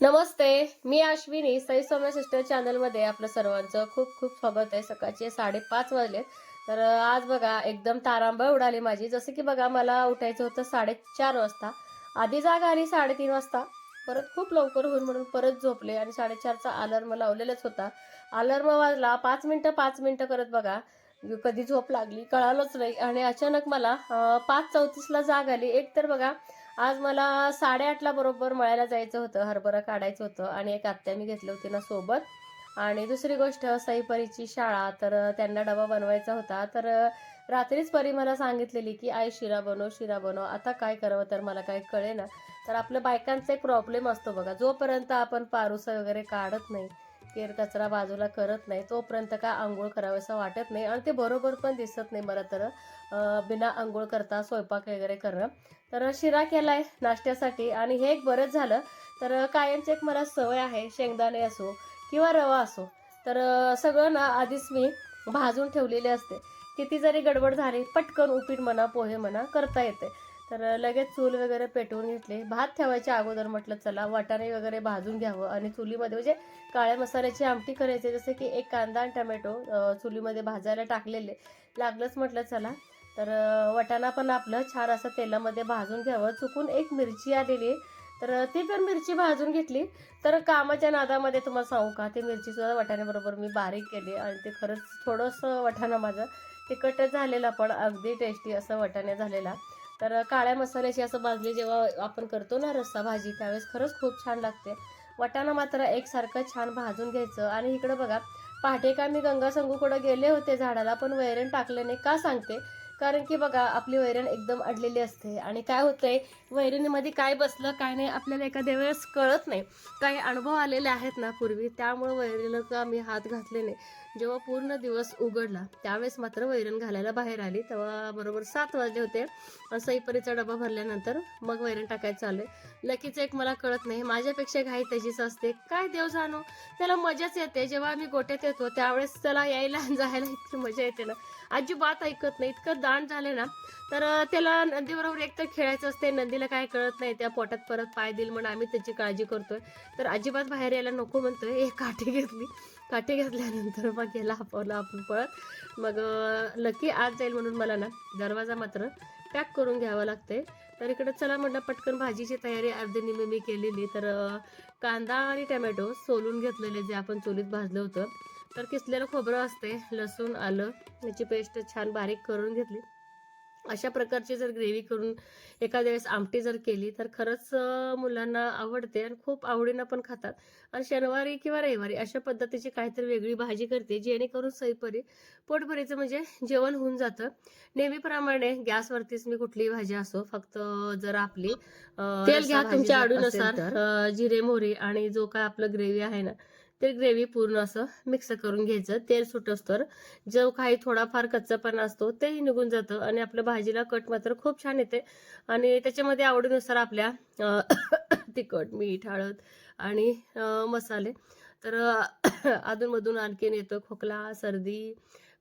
नमस्ते मी अश्विनी सई सौम्य सिस्टर चॅनलमध्ये आपलं सर्वांचं खूप खूप स्वागत आहे. सकाळचे साडेपाच वाजले. तर आज बघा एकदम तारांबळ उडाली माझी. जसं की बघा मला उठायचं होतं साडेचार वाजता. आधी जाग आली साडेतीन वाजता. परत खूप लवकर होईल म्हणून परत झोपले आणि साडेचारचा अलार्म लावलेलाच होता. अलार्म वाजला पाच मिनटं पाच मिनटं करत बघा. कधी झोप लागली कळालंच नाही. आणि अचानक मला पाच चौतीसला जाग आली. एक तर बघा आज मला साडेआठला बरोबर मळ्याला जायचं होतं हरभरा काढायचं होतं आणि एक आत्या मी घेतली होती ना सोबत. आणि दुसरी गोष्ट सईपरीची शाळा तर त्यांना डबा बनवायचा होता. तर रात्रीच परी मला सांगितलेली की आई शिरा बनव शिरा बनव. आता काय करावं तर मला काही कळेना. तर आपल्या बायकांचा एक प्रॉब्लेम असतो बघा. जोपर्यंत आपण पारुसा वगैरे काढत नाही केर कचरा बाजूला करत नाही तोपर्यंत काय आंघोळ करावंसं वाटत नाही आणि ते बरोबर पण दिसत नाही मला तर बिना आंघोळ करता स्वयंपाक वगैरे करणं. तर शिरा केलाय नाश्त्यासाठी आणि हे एक बरंच झालं. तर कायमची एक मला सवय आहे शेंगदाणे असो किंवा रवा असो. तर सगळं ना आधीच मी भाजून ठेवलेले असते. किती जरी गडबड झाली पटकन उपीट म्हणा पोहे म्हणा करता येते. तर लगेच चूल वगैरे पेटवून घेतली. भात ठेवायच्या अगोदर म्हटलं चला वाटाणे वगैरे भाजून घ्यावं. आणि चुलीमध्ये म्हणजे काळ्या मसाल्याची आमटी करायची जसे की एक कांदा आणि टमॅटो चुलीमध्ये भाजायला टाकलेले. लागलंच म्हटलं चला. तर वटाणा पण आपलं छान असं तेलामध्ये भाजून घ्यावं. चुकून एक मिरची आलेली तर ती पण मिरची भाजून घेतली. तर कामाच्या नादामध्ये तुम्हाला सांगू का ती मिरचीसुद्धा वाटाण्याबरोबर मी बारीक केली आणि ते खरंच थोडंसं वाटाणा माझं तिखट झालेला पण अगदी टेस्टी असं वटाणे झालेला. तर काळ्या मसाल्याची असं भाजली जेव्हा आपण करतो ना रस्सा भाजी त्यावेळेस खरंच खूप छान लागते. वाटाणा मात्र एकसारखं छान भाजून घ्यायचं. आणि इकडं बघा पहाटे का मी गंगा संगूकडे गेले होते झाडाला पण वैरण टाकले नाही. का सांगते? कारण की बघा आपली वैरण एकदम अडलेली असते. आणि काय होतंय वैरणीमध्ये काय बसलं काय नाही आपल्याला एखाद्या वेळेस कळत नाही. काही अनुभव आलेले आहेत ना पूर्वी त्यामुळे वैरणीला का मी हात घातले नाही. जेव्हा पूर्ण दिवस उघडला त्यावेळेस मात्र वैरण घालायला बाहेर आली. तेव्हा बरोबर सात वाजले होते. सईपरीचा डबा भरल्यानंतर मग वैरण टाकायचं चालू लकीचं एक मला कळत नाही. माझ्यापेक्षा घाई त्याचीच असते. काय देव जाणू त्याला मजाच येते. जेव्हा आम्ही गोट्यात येतो त्यावेळेस त्याला यायला जायला इतकी मजा येते ना. अजिबात ऐकत नाही. इतकं दाण झाले ना तर त्याला नंदीबरोबर एक तर खेळायचं असते. नंदीला काय कळत नाही. त्या पोटात परत पाय देईल म्हणून आम्ही त्याची काळजी करतोय. तर अजिबात बाहेर यायला नको म्हणतोय. एक काठी घेतली. काठी घेतल्यानंतर मग गेला आपण आपण पळत मग लकी आज जाईल म्हणून मला ना दरवाजा मात्र पॅक करून घ्यावा लागते तर इकडे चला म्हटलं पटकन भाजीची तयारी अर्धी निम्मी मी केलेली. तर कांदा आणि टमॅटो सोलून घेतलेले जे आपण चुलीत भाजलं होतं. तर किसलेलं खोबरं असते लसूण आलं याची पेस्ट छान बारीक करून घेतली. अशा प्रकारची जर ग्रेव्ही करून एखाद्या वेळेस आमटी जर केली तर खरंच मुलांना आवडते आणि खूप आवडीनं पण खातात. आणि शनिवारी किंवा रविवारी अशा पद्धतीची काहीतरी वेगळी भाजी करते जेणेकरून सईपरी पोटभरीचं म्हणजे जेवण होऊन जातं. नेहमीप्रमाणे गॅसवरतीच मी कुठलीही भाजी असो फक्त जर आपली तेल घ्या तुमच्या अं, जिरे मोहरी आणि जो काय आपलं ग्रेव्ही आहे ना ते ग्रेव्ही पूर्ण असं मिक्स करून घ्यायचं. तेल सुटस्तर जो काही थोडाफार कच्चापणा असतो तेही निघून जातं आणि आपल्या भाजीला कट मात्र खूप छान येते. आणि त्याच्यामध्ये आवडीनुसार आपल्या तिखट मीठ हळद आणि मसाले. तर अधूनमधून आणखीन येतो खोकला सर्दी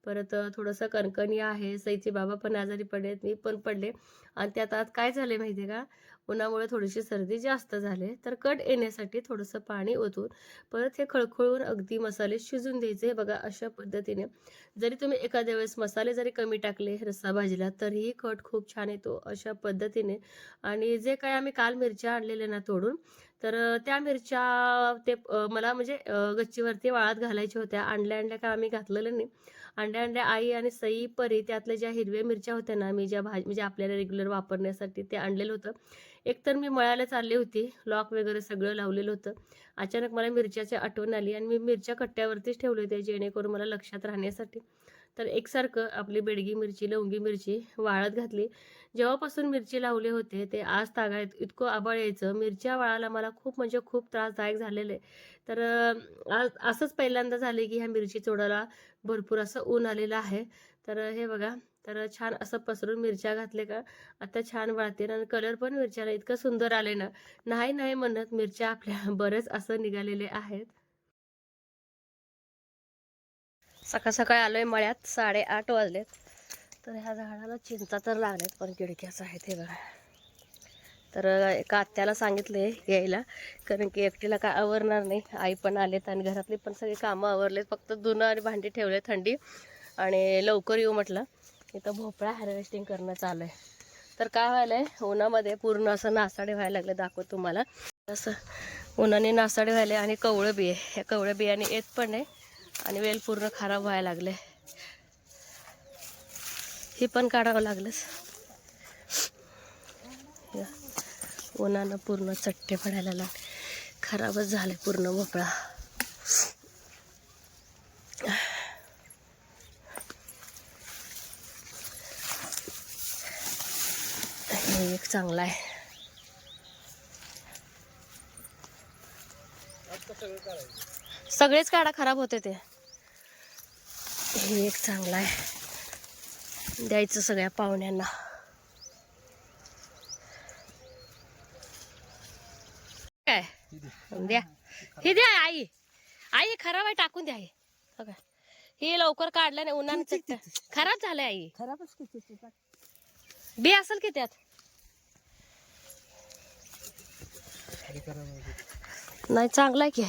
परत थोडंसं कणकणी आहे सईचे बाबा पण आजारी पडलेत मी पण पडले. आणि त्यात आज काय झाले माहिती आहे का? उन्हामुळे थोडीशी सर्दी जास्त झाले तर कट येण्यासाठी थोडंसं पाणी ओतून परत हे खळखळून अगदी मसाले शिजून द्यायचे. हे बघा अशा पद्धतीने जरी तुम्ही एखाद्या वेळेस मसाले जरी कमी टाकले रस्सा भाजीला तरीही कट खूप छान येतो अशा पद्धतीने. आणि जे काय आम्ही काल मिरच्या आणलेल्या ना तोडून तर त्या मिरच्या ते मला म्हणजे गच्चीवरती वाळत घालायच्या होत्या. आणल्या आणल्या का आम्ही घातलेलं नाही. अंड्या अंड्या आई आणि सई परी त्यातल्या ज्या हिरव्या मिरच्या होत्या ना मी ज्या भाजी म्हणजे आपल्याला रेग्युलर वापरण्यासाठी ते आणलेलं होतं. एकतर मी मळायला चालली होती. लॉक वगैरे सगळं लावलेलं होतं. अचानक मला मिरच्याची आठवण आली आणि मी मिरच्या कट्ट्यावरतीच ठेवले होते जेणेकरून मला लक्षात राहण्यासाठी. तर एकसारखं आपली बेडगी मिरची लवंगी मिरची वाळत घातली. जेव्हापासून मिरची लावले होते ते आज तागायत. इतकं आबाळ यायचं. मिरच्या वाळाला मला खूप म्हणजे खूप त्रासदायक झालेलं. आहे तर आज असंच पहिल्यांदा झाले की ह्या मिरची चोडाला भरपूर असं ऊन आलेलं आहे. तर हे बघा. तर छान असं पसरून मिरच्या घातले का? आता छान वाळते आणि कलर पण मिरच्याला इतकं सुंदर आले ना. नाही नाही म्हणत. मिरच्या आपल्या बरेच असं निघालेले आहेत. सकाळ सकाळी आलोय मळ्यात साडेआठ वाजलेत. तर ह्या झाडाला चिंता तर लागल्यात पण किडक्याच आहेत हे बघा. तर एका आत्याला सांगितले यायला कारण की एकटीला काय आवरणार नाही. आई पण आलेत आणि घरातली पण सगळी कामं आवरलेत फक्त धुणं आणि भांडी ठेवले थंडी. आणि लवकर येऊ म्हटलं. इथं भोपळा हार्वेस्टिंग करणं चालू आहे तर काय व्हायलंय उन्हामध्ये पूर्ण असं नासाडे व्हायला लागले दाखवत तुम्हाला. असं उन्हाने नासाडे व्हायले आणि कवळं बी आहे ह्या कवळं बियाणे येत पण नाही आणि वेल पूर्ण खराब व्हायला लागले. हे पण काढावं लागलंच. उन्हानं पूर्ण चट्टे पडायला लागले. खराबच झाले पूर्ण भोपळा. हे एक चांगला आहे. सगळेच काढा खराब होते ते. हे एक चांगला आहे. द्यायचं सगळ्या पाहुण्यांना. काय? द्या. हे द्या आई. आई खराब आहे टाकून द्या हे. बघा. हे लवकर काढलं नाही उन्हाने खराब झालंय आई. खराबच तुझा बी असेल की त्यात? नाही चांगला आहे की.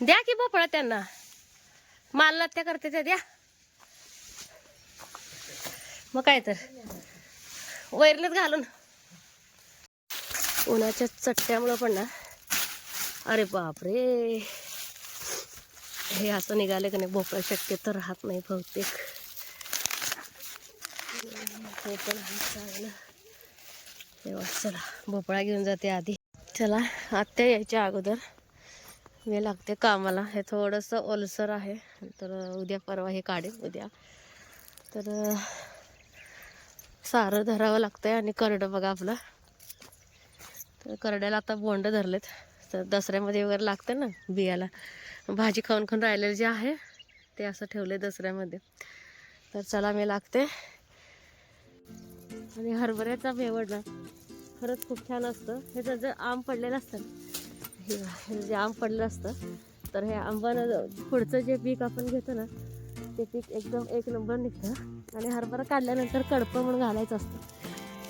द्या की भोपळा त्यांना. माल त्या करते त्या द्या. मग काय तर. वैरलेच घालून. उन्हाच्या चट्ट्यामुळं पण ना. अरे बापरे. हे असं निघाले का नाही? भोपळा शक्य तर राहत नाही बहुतेक. हे पण चांगलं. तेव्हा चला. भोपळा घेऊन जाते आधी. चला आत्या यायच्या अगोदर. मी लागते कामाला. हे थोडंसं ओलसर आहे. तर उद्या परवा हे काढेल उद्या. तर सारं धरावं लागतंय आणि करडं बघा आपलं. तर करड्याला आता बोंड धरलेत. तर दसऱ्यामध्ये वगैरे लागतं ना बियाला. भाजी खाऊन खाऊन राहिलेलं जे आहे ते असं ठेवले दसऱ्यामध्ये. तर चला मी लागते. आणि हरभऱ्याचा भेवड. ना खरंच खूप छान असतं. हे जर आम पडलेलं असतं हे हे जे आंब पडलं असतं. तर हे आंबानं पुढचं जे पीक आपण घेतो ना ते पीक एकदम एक नंबर निघतं. आणि हरभरा काढल्यानंतर कडपं म्हणून घालायचं असतं.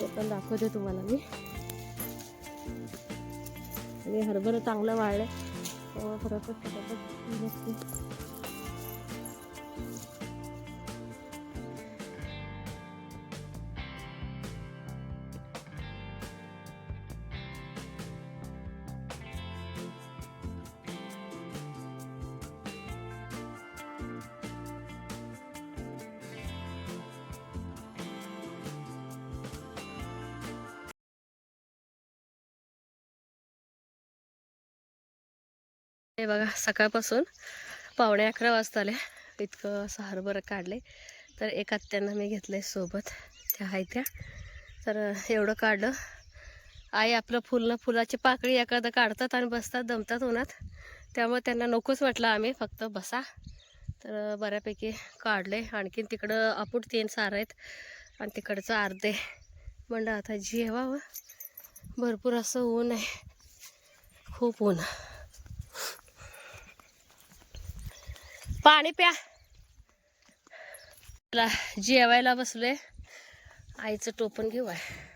ते पण दाखवते तुम्हाला मी. आणि हरभरं चांगलं वाळलं. तेव्हा फटाफट फटाफट. हे बघा सकाळपासून पावणे अकरा वाजता आले इतकं असं हरभरं काढले. तर एक आत्यांना मी घेतलं आहे सोबत. त्या आहे त्या. तर एवढं काढलं. आई आपलं फुलं फुलाची पाकळी एखादं काढतात आणि बसतात दमतात उन्हात. त्यामुळे त्यांना नकोच वाटलं आम्ही फक्त बसा. तर बऱ्यापैकी काढले. आणखीन तिकडं आपूट तीन सार आहेत. आणि तिकडचं अर्धे. म्हणलं आता जेवावं. भरपूर असं ऊन आहे. खूप ऊन. पाणी प्या. चला, जेवायला बसलोय. आईचं टोपण घेऊ आहे.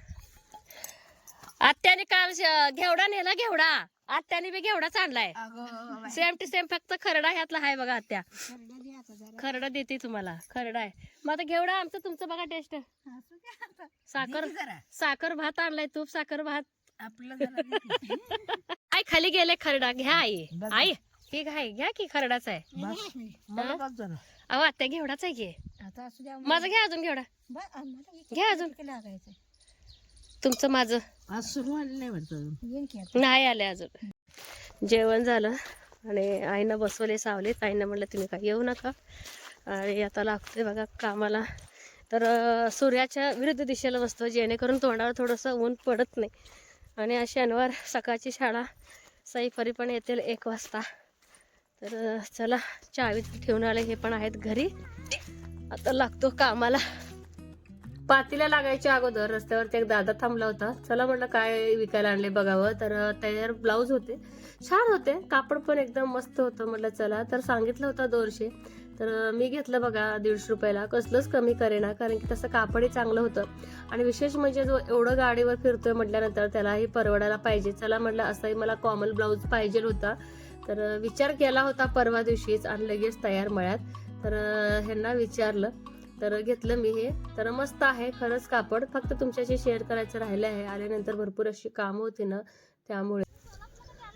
आत्याने काल घेवडा नेला घेवडा. आत्याने बी घेवडाच आणलाय. सेम टू सेम फक्त खरडा ह्यातला आहे बघा आत्या. खरडा देते तुम्हाला. खरडा आहे. मग आता घेवडा आमचं तुमचं बघा टेस्ट साखर साखर भात आणलाय तूप साखर भात. आपलं आई खाली गेले खरडा. घ्या आई. आई. ही घाय घ्या की खरडाच आहे. मला बघ जरा अहो आत्या घेवडाच आहे की. आता असू द्या माझं घ्या अजून घेवडा. घ्या अजून. लागायचं तुमचं माझं. आज सुरू नाही वाटतं नाही आले अजून. जेवण झालं आणि आईनं बसवले सावलेत. आईनं म्हटलं तुम्ही काय येऊ नका. आणि आता लागते बघा कामाला. तर अं, सूर्याच्या विरुद्ध दिशेला बसतो जेणेकरून तोंडावर थोडंसं ऊन पडत नाही. आणि आज शनिवार सकाळची शाळा सईफरी पण येतील एक वाजता. तर चला चावी ठेवून आले हे पण आहेत घरी. आता लागतो कामाला. पातीला लागायच्या अगोदर रस्त्यावरती एक दादा थांबला होता. चला म्हटलं काय विकायला आणले बघावं. तर तयार ब्लाऊज होते. छान होते. कापड पण एकदम मस्त होतं. म्हटलं चला. तर सांगितलं होतं दोनशे. तर मी घेतलं बघा दीडशे रुपयाला. कसलंच कमी करेना. कारण की तसं कापडही चांगलं होतं. आणि विशेष म्हणजे जो एवढं गाडीवर फिरतोय म्हटल्यानंतर त्यालाही परवडायला पाहिजे. चला म्हटलं असंही मला कॉमन ब्लाऊज पाहिजे होता. तर विचार केला होता परवा दिवशीच आणि लगेच तयार मळ्यात. तर ह्यांना विचारलं. तर घेतलं मी हे. तर मस्त आहे. खरंच कापड फक्त तुमच्याशी शेअर करायचं राहिलं आहे. आल्यानंतर भरपूर अशी कामं होती ना त्यामुळे.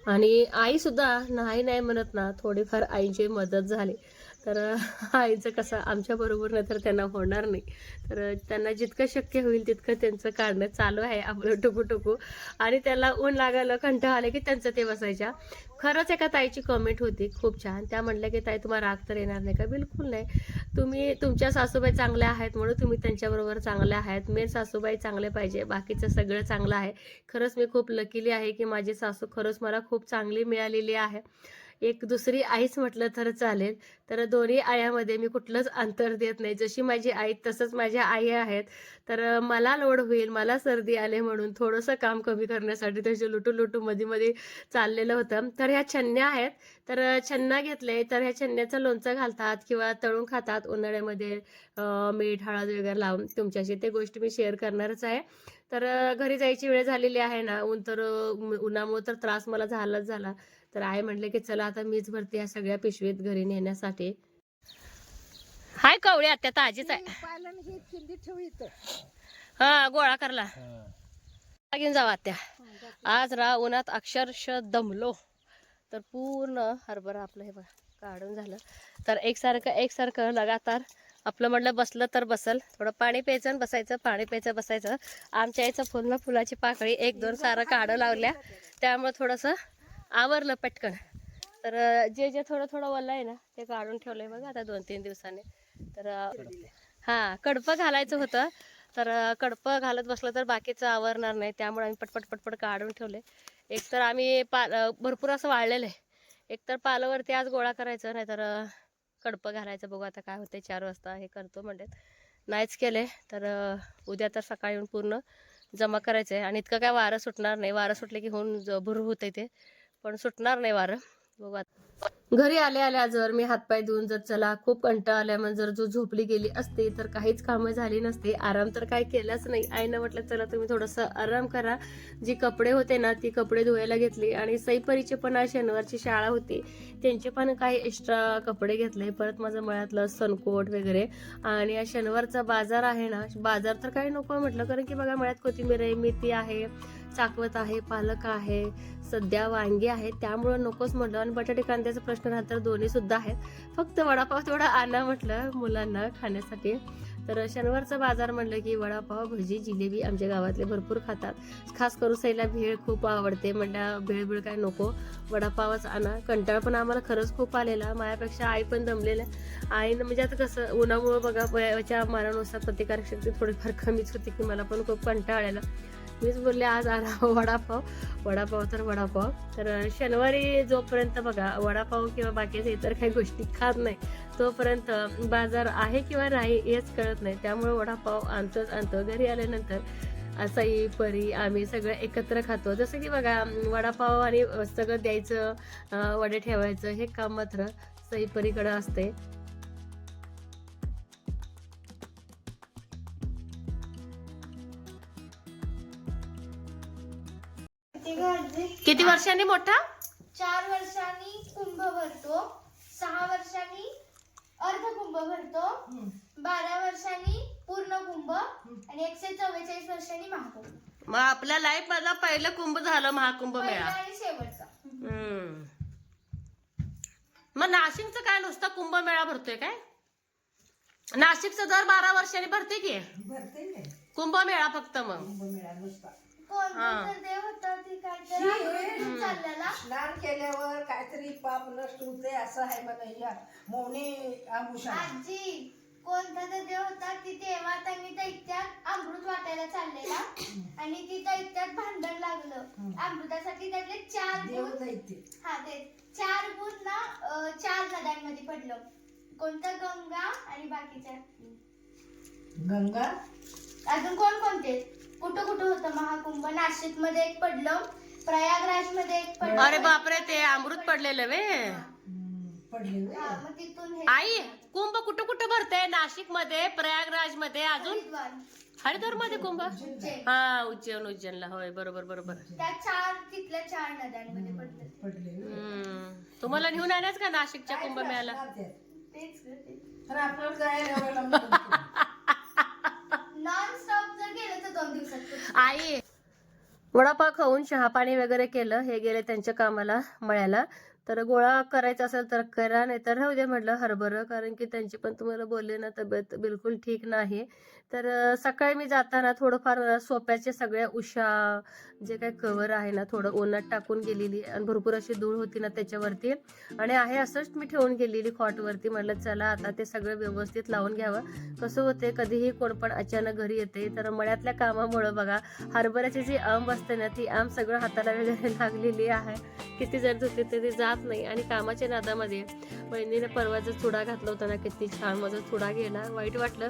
आणि आई सुद्धा नाही नाही म्हणत ना थोडीफार आईची मदत झाली. तर आईचं कसं आमच्या बरोबर नाही तर त्यांना होणार नाही. तर त्यांना जितकं शक्य होईल तितकं त्यांचं काढणं चालू आहे आपलं टुकू टुकू. आणि त्याला ऊन लागायला कंटाळा आले की त्यांचं ते बसायच्या. खरंच एका ताईची कमेंट होती खूप छान. त्या म्हणल्या की ताई तुम्हाला राग तर येणार नाही का? बिलकुल नाही. तुम्ही तुमच्या सासूबाई चांगल्या आहेत म्हणून तुम्ही त्यांच्याबरोबर चांगल्या आहेत. मेन सासूबाई चांगले पाहिजे. बाकीचं सगळं चांगलं आहे. खरंच मी खूप लकीली आहे की माझी सासू खरंच मला खूप चांगली मिळालेली आहे. एक दुसरी आईच म्हटलं तर चालेल. तर दोन्ही आयामध्ये मी कुठलंच अंतर देत नाही. जशी माझी आई तसंच माझ्या आई आहेत. तर मला लोड होईल मला सर्दी आले म्हणून थोडंसं काम कमी करण्यासाठी त्याचे लुटू लुटू मध्ये मध्ये चाललेलं होतं. तर ह्या छन्न्या आहेत. तर छन्ना घेतले तर ह्या छन्न्याचं लोणचं घालतात किंवा तळून खातात उन्हाळ्यामध्ये मीठ हळद वगैरे लावून. तुमच्याशी ते गोष्टी मी शेअर करणारच आहे. तर घरी जायची वेळ झालेली आहे ना? ऊन तर उन्हामुळे तर त्रास मला झालाच झाला. तर आई म्हटले की चला आता मीच भरते या सगळ्या पिशवीत घरी नेण्यासाठी. हाय कवळी आत्या ताजीच आहे. पालन हे चिंदी ठेवू इथं. हा गोळा करला. घेऊन जावा आत्या. आज रा उन्हात अक्षरशः दमलो. तर पूर्ण हरभरा आपलं हे बघा काढून झालं. तर एकसारखं एकसारखं लगातार आपलं म्हटलं बसलं तर बसल. थोडं पाणी प्यायचं आणि बसायचं पाणी प्यायचं बसायचं. आमच्या आईचं फुल फुलाची पाकळी एक दोन सारं काढं लावल्या. त्यामुळे थोडंसं आवरलं पटकन. तर जे जे थोडं थोडं वल्लं आहे ना ते काढून ठेवलंय बघा आता दोन तीन दिवसाने. तर हां हा कडपं घालायचं होतं. तर कडपं घालत बसलं तर बाकीचं आवरणार नाही त्यामुळे आम्ही पटपट पटपट काढून ठेवले एक तर आम्ही पाल भरपूर असं वाळलेलं आहे. एक तर पालावरती आज गोळा करायचं नाही तर कडपं घालायचं. बघू आता काय होते चार वाजता हे करतो म्हणजे नाहीच केले तर उद्या तर सकाळी येऊन पूर्ण जमा करायचं आहे आणि इतकं काय वारं सुटणार नाही. वारं सुटले की होऊन ज- भुर होते ते. पण सुटणार नाही वारं. बघू आता. घरी आल्या आल्या जर मी हातपाय धुवून जर चला खूप कंटाळा आल्या मग जर जो झोपली गेली असते तर काहीच कामं झाली नसते. आराम तर काय केलाच नाही. आईनं म्हटलं चला तुम्ही थोडंसं आराम करा. जी कपडे होते ना ती कपडे धुवायला घेतली. आणि सईपरीचे पण आज शनिवारची शाळा होती. त्यांचे पण काही एक्स्ट्रा कपडे घेतले. परत माझं मळ्यातलं सनकोट वगैरे. आणि या शनिवारचा बाजार आहे ना बाजार तर काही नको म्हटलं. कारण की बघा मळ्यात कोथिंबीर आहे मेथी आहे चाकवत आहे पालक आहे सध्या वांगी आहे. त्यामुळं नकोच म्हटलं. आणि बटाटे कांद्याचा प्रश्न राहत तर दोन्ही सुद्धा आहेत. फक्त वडापाव तेवढा आणा म्हटलं मुलांना खाण्यासाठी. तर शनिवारचा बाजार म्हटलं की वडापाव भजी जिलेबी आमच्या गावातले भरपूर खातात. खास करून सईला भेळ खूप आवडते. म्हटलं भेळ भेळ काय नको वडापावच आणा. कंटाळ पण आम्हाला खरंच खूप आलेला. माझ्यापेक्षा आई पण दमलेल्या आईनं म्हणजे आता कसं उन्हामुळं बघा वयाच्या मानानुसार प्रतिकारक शक्ती थोडीफार कमीच होती की मला पण खूप कंटाळ आलेला. मीच बोलले आज आला वडापाव. वडापाव तर वडापाव. तर शनिवारी जोपर्यंत बघा वडापाव किंवा बाकीच्या इतर काही गोष्टी खात नाही तोपर्यंत बाजार आहे किंवा नाही हेच कळत नाही. त्यामुळे वडापाव आणतोच आणतो. घरी आल्यानंतर असाई परी आम्ही सगळं एकत्र खातो. जसं की बघा वडापाव आणि सगळं द्यायचं वडे ठेवायचं हे काम मात्र सई परीकडं असते. किती वर्षांनी मोठा? चार वर्षांनी कुंभ भरतो सहा वर्षांनी अर्ध कुंभ भरतो बारा वर्षांनी पूर्ण कुंभ आणि एकशे चव्वेचाळीस वर्षांनी महाकुंभ. मग आपल्या लाईफ मधला पहिलं कुंभ झालं महाकुंभ मेळा. आणि शेवटचा. हम्म. मग नाशिकचं काय नुसता कुंभमेळा भरतोय काय? नाशिकचं दर बारा वर्षांनी भरते की? कुंभमेळा फक्त मग. स्नान केल्यावर काहीतरी पाप नष्ट होते असं आहे मला या मौनी आभूषण. आजी कोणता तर देव होता की तेव्हा त्यांनी दैत्यात अमृत वाटायला चाललेला. आणि ती दैत्यात भांडण लागलं. अमृतासाठी त्यातले चार देव दैत्य हा ते चार भूत ना अं, चार नद्यांमध्ये पडलं. कोणतं? गंगा आणि बाकीच्या. गंगा? अजून कोण कोणते? कुठं कुठं होतं? महाकुंभ. नाशिकमध्ये एक पडलं. प्रयागराजमध्ये एक पडलं. अरे बापरे ते अमृत पडलेलं वे. हम्म, पडले हा, मग तिथून हे आई कुंभ कुठं कुठं भरतंय? नाशिकमध्ये प्रयागराजमध्ये अजून? हरिद्वार. हरिद्वारमध्ये कुंभ उज्जैन. हा उज्जैन उज्जैनला. होय बरोबर बरोबर. त्या चार तिथल्या चार नद्यांमध्ये पडतात पडले. हम्म. तुम्हाला घेऊन आणायच का नाशिकच्या कुंभमेळ्याला तेच ग ते. तर आपल्याला जायला एवढं लांब नको. Non I. वडापाव खाऊन चहा पाणी वगैरे केलं. हे गेले त्यांच्या कामाला मळ्याला. तर गोळा करायचा असेल तर करा नाही तर राहू दे म्हटलं हरभरं. कारण की त्यांची पण तुम्हाला बोलले ना तब्येत बिलकुल ठीक नाही. तर सकाळी मी जाताना थोडंफार सोप्याचे सगळ्या उषा जे काही कवर आहे ना थोडं उन्हात टाकून गेलेली आणि भरपूर अशी धूळ होती ना त्याच्यावरती. आणि आहे असंच मी ठेवून गेलेली खॉटवरती म्हटलं चला आता ते सगळं व्यवस्थित लावून घ्यावं. कसं होते कधीही कोण पण अचानक घरी येते तर मळ्यातल्या कामामुळं बघा हरभऱ्याची जी आंब असते ना ती आंब सगळं हाताला वगैरे लागलेली आहे. किती जर धुते ते जात नाही. आणि कामाच्या नादामध्ये बहिणीने परवाचा चुडा घातला होता ना किती छान माझा चुडा गेला. वाईट वाटलं.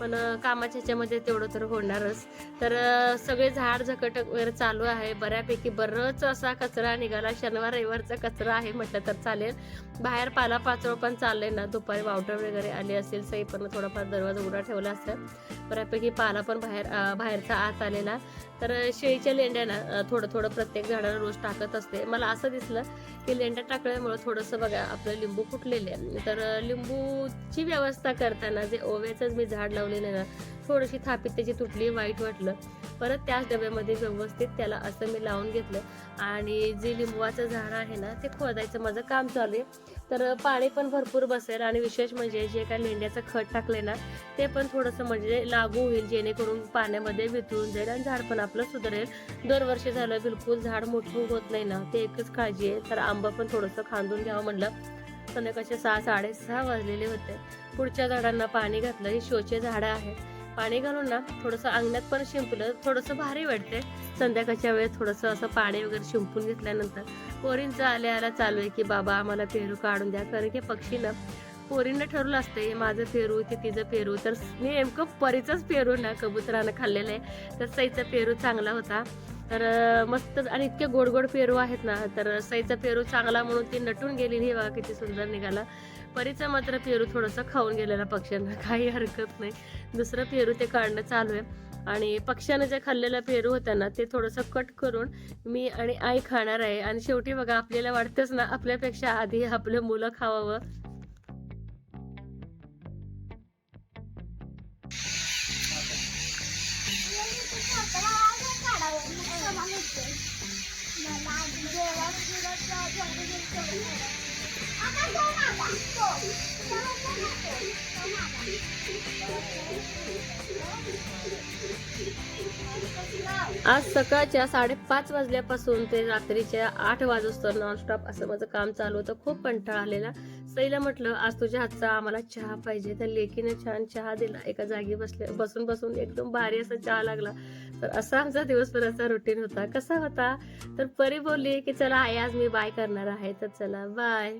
पण काम कामाच्या ह्याच्यामध्ये तेवढं तर होणारच. तर सगळे झाड झकट वगैरे चालू आहे. बऱ्यापैकी बरंच असा कचरा निघाला. शनिवार रविवारचा कचरा आहे म्हटलं तर चालेल. बाहेर पालापाचोळ पण चाललंय ना. दुपारी वावटर वगैरे आली असेल सई पण थोडाफार दरवाजा उघडा ठेवला असतात बऱ्यापैकी पाला पण बाहेर बाहेरचा आत आलेला. तर शेळीच्या लेंड्या ना थोडं थोडं प्रत्येक झाडाला रोज टाकत असते. मला असं दिसलं की लेंड्या टाकल्यामुळे थोडंसं बघा आपलं लिंबू फुटलेले तर लिंबूची व्यवस्था करताना जे ओव्याचंच मी झाड लावलेलं ना थोडीशी थापीत त्याची तुटली वाईट वाटलं. परत त्याच डब्यामध्ये व्यवस्थित त्याला असं मी लावून घेतलं. आणि जे लिंबवाचं झाड आहे ना ते खोदायचं माझं काम चालू आहे. तर पाणी पण भरपूर बसेल आणि विशेष म्हणजे जे काय लेंड्याचं खत टाकले ना ते पण थोडंसं म्हणजे लागू होईल जेणेकरून पाण्यामध्ये वितळून जाईल आणि झाड पण आपलं सुधारेल. दोन वर्ष झालं बिलकुल झाड मोठं होत नाही ना ते एकच काळजी आहे. तर आंबा पण थोडंसं खांदून घ्यावं म्हणलं संध्याकाळचे सहा साडेसहा वाजलेले होते. पुढच्या झाडांना पाणी घातलं ही शोचे झाडं आहेत. पाणी घालून ना थोडंसं अंगणात पण शिंपलं थोडंसं भारी वाटते संध्याकाळच्या वेळेस थोडंसं असं पाणी वगैरे शिंपून घेतल्यानंतर पोरींचं आल्या आल्या चालू आहे की बाबा आम्हाला पेरू काढून द्या. कारण की पक्षी ना पोरींना ठरवलं असतं हे माझं पेरू ते तिचं पेरू तर मी नेमकं परीचाच पेरू ना कबुतरानं खाल्लेलं आहे. तर सईचा पेरू चांगला होता. तर मस्त आणि इतके गोड गोड पेरू आहेत ना तर सईचा पेरू चांगला म्हणून ती नटून गेली हे बघा किती सुंदर निघाला. परीचं मात्र पेरू थोडंसं खाऊन गेलेला पक्ष्यांना काही हरकत नाही. दुसरं पेरू ते काढणं चालू आहे. आणि पक्ष्यानं जे खाल्लेलं पेरू होतं ना ते थोडंसं कट करून मी आणि आई खाणार आहे. आणि शेवटी बघा आपल्याला वाटतंच ना आपल्यापेक्षा आधी आपलं मुलं खावावं. आज सकाळच्या साडेपाच वाजल्यापासून ते रात्रीच्या आठ वाजोस्तर नॉनस्टॉप असं माझं काम चालू होतं. खूप कंटाळा आलेला. सईला म्हटलं आज तुझ्या हातचा आम्हाला चहा पाहिजे. तर लेकीने छान चहा दिला. एका जागी बसले बसून बसून एकदम भारी असा चहा लागला. तर असा आमचा दिवसभराचा रुटीन होता. कसा होता? तर परी बोलली की चला आई आज मी बाय करणार आहे. तर चला बाय.